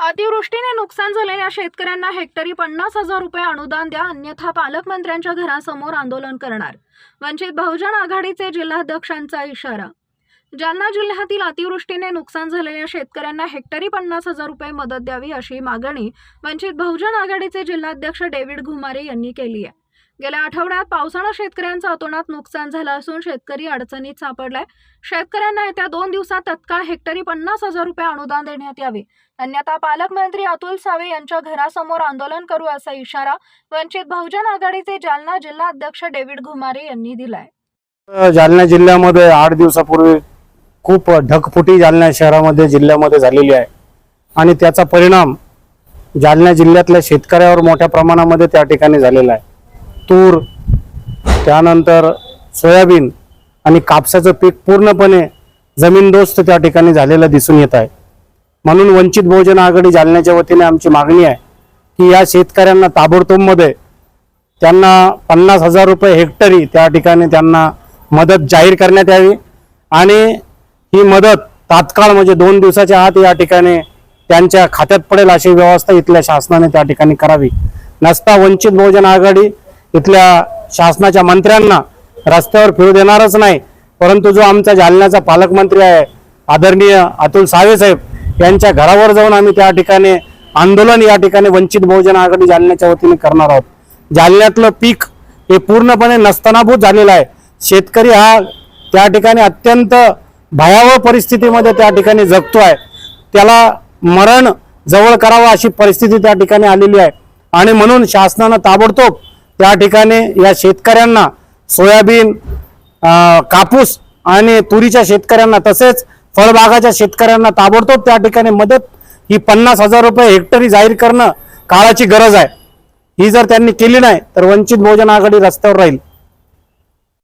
अतिवृष्टीने नुकसान झालेल्या शेतकऱ्यांना हेक्टरी पन्नास हजार रुपये अनुदान द्या अन्यथा पालकमंत्र्यांच्या घरासमोर आंदोलन करणार. वंचित बहुजन आघाडीचे जिल्हाध्यक्षांचा इशारा. जालना जिल्ह्यातील अतिवृष्टीने नुकसान झालेल्या शेतकऱ्यांना हेक्टरी पन्नास हजार रुपये मदत द्यावी अशी मागणी वंचित बहुजन आघाडीचे जिल्हाध्यक्ष डेव्हिड घुमारे यांनी केली आहे. गेल्या आठवड्यात पावसानं शेतकऱ्यांचं अतोनात नुकसान झालं असून शेतकरी अडचणीत सापडलाय. शेतकऱ्यांना येत्या दोन दिवसात तत्काळ हेक्टरी पन्नास हजार रुपये अनुदान देण्यात यावे. अन्यथा पालकमंत्री अतुल सावे यांच्या घरासमोर आंदोलन करू असा इशारा वंचित बहुजन आघाडीचे जालना जिल्हा अध्यक्ष डेव्हिड घुमारे यांनी दिलाय. जालना जिल्ह्यामध्ये आठ दिवसापूर्वी खूप ढगफुटी जालना शहरामध्ये जिल्ह्यामध्ये झालेली आहे. आणि त्याचा परिणाम जालना जिल्ह्यातल्या शेतकऱ्यावर मोठ्या प्रमाणामध्ये त्या ठिकाणी झालेला आहे. तूर त्यानंतर सोयाबीन आणि कापसाचं पीक पूर्णपणे जमीनदोस्त त्या ठिकाणी झालेलं दिसून येत आहे. म्हणून वंचित बहुजन आघाडी जालन्याच्या वतीने आमची मागणी आहे की या शेतकऱ्यांना ताबडतोबमध्ये त्यांना पन्नास हजार रुपये हेक्टरी त्या ठिकाणी त्यांना मदत जाहीर करण्यात यावी आणि ही मदत तात्काळ म्हणजे दोन दिवसाच्या आत या ठिकाणी त्यांच्या खात्यात पडेल अशी व्यवस्था इथल्या शासनाने त्या ठिकाणी करावी. नसता वंचित बहुजन आघाडी इथल्या शासनाच्या मंत्र्यांना रस्त्यावर फिरू देणारच नाही परंतु जो आमचा जालन्याचा पालकमंत्री आहे आदरणीय अतुल सावे साहेब यांच्या घरावर जाऊन आम्ही त्या ठिकाणी आंदोलन या ठिकाणी वंचित बहुजन आघाडी जालन्याच्या वतीने करणार आहोत. जालन्यातलं पीक हे पूर्णपणे नस्तनाभूत झालेलं आहे. शेतकरी हा त्या ठिकाणी अत्यंत भयावह परिस्थितीमध्ये त्या ठिकाणी जगतो आहे त्याला मरण जवळ करावं अशी परिस्थिती त्या ठिकाणी आलेली आहे. आणि म्हणून शासनानं ताबडतोब त्या ठिकाणी या शेतकऱ्यांना सोयाबीन कापूस आणि तुरीच्या शेतकऱ्यांना तसेच फळबागाच्या शेतकऱ्यांना ताबडतोब त्या ठिकाणी मदत. ही पन्नास हजार रुपये हेक्टरी जाहीर करणं काळाची गरज आहे. ही जर त्यांनी केली नाही तर वंचित बहुजन आघाडी रस्त्यावर राहील.